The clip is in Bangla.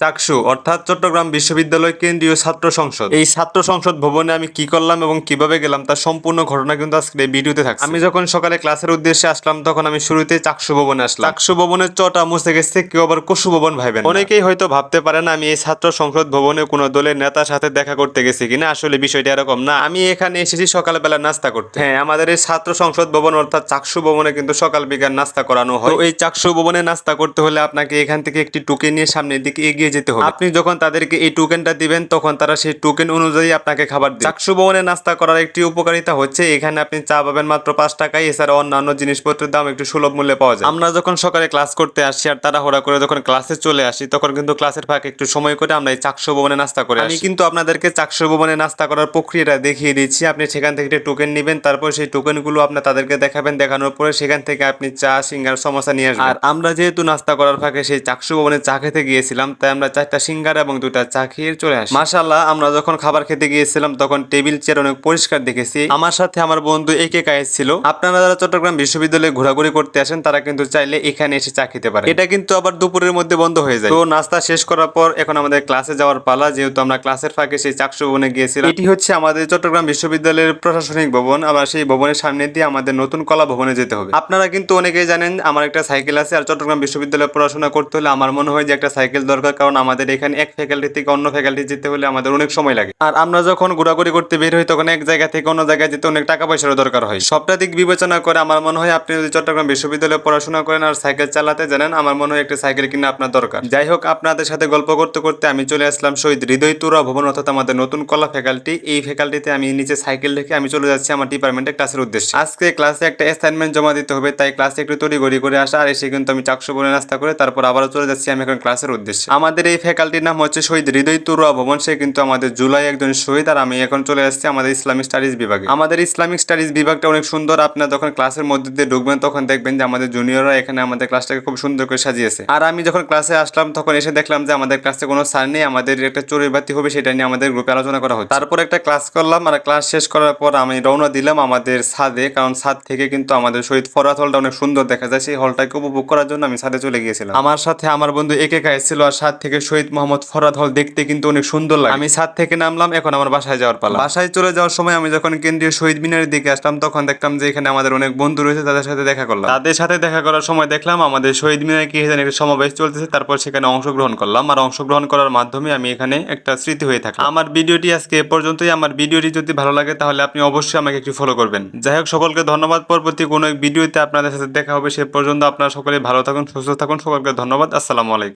চাকসু, অর্থাৎ চট্টগ্রাম বিশ্ববিদ্যালয় কেন্দ্রীয় ছাত্র সংসদ। এই ছাত্র সংসদ ভবনে আমি কি করলাম এবং কীভাবে গেলাম তার সম্পূর্ণ ঘটনা কিন্তু আজকে এই ভিডিওতে থাকছে। আমি যখন সকালে ক্লাসের উদ্দেশ্যে আসলাম, তখন আমি শুরুতে চাকসু ভবনে আসলাম। চাকসু ভবনের চটা মুছে গেছে, কেউ আবার কসু ভবন ভাইবেন অনেকেই হয়তো ভাবতে পারেন আমি এই ছাত্র সংসদ ভবনে কোনো দলের নেতার সাথে দেখা করতে গেছি কিনা, আসলে বিষয়টা এরকম না। আমি এখানে এসেছি সকালবেলা নাস্তা করতে। হ্যাঁ আমাদের এই ছাত্র সংসদ ভবন, অর্থাৎ চাকসু ভবনে কিন্তু সকাল বিকাল নাস্তা করানো হয়। এই চাকসু ভবনে নাস্তা করতে হলে আপনাকে এখান থেকে একটি টুকে নিয়ে সামনের দিকে এগিয়ে যেতে হবে। আপনি যখন তাদেরকে এই টোকেনটা দিবেন তখন তারা সেই টোকেন অনুযায়ী আপনাকে খাবার দেবে। চাকসু ভবনে নাস্তা করার একটি উপকারিতা হচ্ছে এখানে আপনি চা পাবেন মাত্র পাঁচ টাকায় এছাড়া অন্যান্য জিনিসপত্রের দাম একটু সুলভ মূল্যে পাওয়া যায়। আমরা যখন সকালে ক্লাস করতে আসি আর তাড়াহুড়া করে যখন ক্লাসে চলে আসি তখন কিন্তু ক্লাসের ফাঁকে একটু সময় করে আমরা এই চাকসু ভবনে নাস্তা করে আমি কিন্তু আপনাদেরকে চাকসু ভবনে নাস্তা করার প্রক্রিয়াটা দেখিয়ে দিচ্ছি। আপনি সেখান থেকে একটা টোকেন নেবেন তারপর সেই টোকেনগুলো আপনি তাদেরকে দেখাবেন দেখানোর পরে সেখান থেকে আপনি চা সিঙ্গার সমস্যা নিয়ে আসবেন। আর আমরা যেহেতু নাস্তা করার ফাঁকে সেই চাকসু ভবনে চা খেতে গিয়েছিলাম তাই আমরা চারটা সিঙ্গার এবং দুটা চা খেয়ে চলে আসি। মাশাল্লাহ আমরা যখন খাবার খেতে গিয়েছিলাম, তখন টেবিল, চেয়ার অনেক পরিষ্কার দেখেছি। আমার সাথে আমার বন্ধু একে কায়েস ছিল। আপনারা যারা চট্টগ্রাম বিশ্ববিদ্যালয়ে ঘোরাঘুরি করতে আসেন, তারা কিন্তু চাইলে এখানে এসে চা খেতে পারে এটা কিন্তু আবার দুপুরের মধ্যে বন্ধ হয়ে যায়। তো নাস্তা শেষ করার পর এখন আমাদের ক্লাসে যাওয়ার পালা, যেহেতু আমরা ক্লাসের ফাঁকে সেই চাকসু ভবনে গিয়েছিলাম। এটি হচ্ছে আমাদের চট্টগ্রাম বিশ্ববিদ্যালয়ের প্রশাসনিক ভবন। আবার সেই ভবনের সামনে দিয়ে আমাদের নতুন কলা ভবনে যেতে হবে। আপনারা কিন্তু অনেকেই জানেন, আমার একটা সাইকেল আছে আর চট্টগ্রাম বিশ্ববিদ্যালয়ে পড়াশোনা করতে হলে আমার মনে হয় যে একটা সাইকেল দরকার। কারণ আমাদের এখানে এক ফ্যাকাল্টি থেকে অন্য ফ্যাকাল্টি যেতে হলে আমাদের অনেক সময় লাগে। আর আমরা যখন ঘোরাঘুরি করতে বের হই, তখন এক জায়গা থেকে অন্য জায়গায় যেতে অনেক টাকা পয়সারও দরকার হয়। সবটা দিক বিবেচনা করে আমার মনে হয় আপনি যদি চট্টগ্রাম বিশ্ববিদ্যালয়ে পড়াশোনা করেন আর সাইকেল চালাতে জানেন, আমার মনে হয় একটা সাইকেল কিনা আপনার দরকার। যাই হোক, আপনাদের সাথে গল্প করতে করতে আমি চলে আসলাম শহীদ হৃদয় তুরা ভবন, অর্থাৎ আমাদের নতুন কলা ফ্যাকাল্টি এই ফ্যাকাল্টিতে আমি নিচে সাইকেল রেখে আমি চলে যাচ্ছি আমার ডিপার্টমেন্টের ক্লাসের উদ্দেশ্যে। আজকে ক্লাসে একটা অ্যাসাইনমেন্ট জমা দিতে হবে, তাই ক্লাসে একটু গড়ি করে আসা, আর এসে কিন্তু আমি চাকসু বলে নাস্তা করে তারপর আবারও চলে যাচ্ছি আমি এখন ক্লাসের উদ্দেশ্যে। আমাদের এই ফ্যাকাল্টির নাম হচ্ছে শহীদ হৃদয় তুরা ভবন। সে কিন্তু আমাদের জুলাই একজন শহীদ আর আমি এখন চলে আসছি আমাদের ইসলামিক স্টাডিজ বিভাগে। আমাদের ইসলামিক স্টাডিজ বিভাগটা অনেক সুন্দর। আপনার যখন ক্লাসের মধ্যে দিয়ে ঢুকবেন, তখন দেখবেন যে আমাদের জুনিয়ররা এখানে আমাদের ক্লাসটাকে খুব সুন্দর করে সাজিয়েছে। আর আমি যখন ক্লাসে আসলাম, তখন এসে দেখলাম যে আমাদের ক্লাসে কোনো স্যার নেই। আমাদের একটা চড়ুইবাতি হবে, সেটা নিয়ে আমাদের গ্রুপে আলোচনা করা হচ্ছে। তারপর একটা ক্লাস করলাম আর ক্লাস শেষ করার পর আমি রওনা দিলাম আমাদের ছাদে। কারণ ছাদ থেকে কিন্তু আমাদের শহীদ ফরাত হলটা অনেক সুন্দর দেখা যায়। সেই হলটাকে উপভোগ করার জন্য আমি ছাদে চলে গিয়েছিলাম। আমার সাথে আমার বন্ধু একে কাজ ছিল আর ছাদ থেকে শহীদ মোহাম্মদ ফরাদ হল দেখতে কিন্তু অনেক সুন্দর লাগে। আমি ছাদ থেকে নামলাম এখন আমার বাসায় যাওয়ার পালা। বাসায় চলে যাওয়ার সময় আমি যখন কেন্দ্রীয় শহীদ মিনারের দিকে আসলাম তখন দেখলাম যে এখানে আমাদের অনেক বন্ধু রয়েছে তাদের সাথে দেখা করলাম। তাদের সাথে দেখা করার সময় দেখলাম আমাদের শহীদ মিনারে কি একটা সমাবেশ চলতেছে তারপর সেখানে অংশগ্রহণ করলাম। আর অংশগ্রহণ করার মাধ্যমে আমি এখানে একটা স্মৃতি হয়ে থাকলাম। আমার ভিডিওটি আজকে এ পর্যন্তই। আমার ভিডিওটি যদি ভালো লাগে তাহলে আপনি অবশ্যই আমাকে একটু ফলো করবেন। যাই হোক সকলকে ধন্যবাদ। পরবর্তী কোনো এক ভিডিওতে আপনাদের সাথে দেখা হবে সে পর্যন্ত আপনারা সকলে ভালো থাকুন সুস্থ থাকুন। সকলকে ধন্যবাদ। আসসালামু আলাইকুম।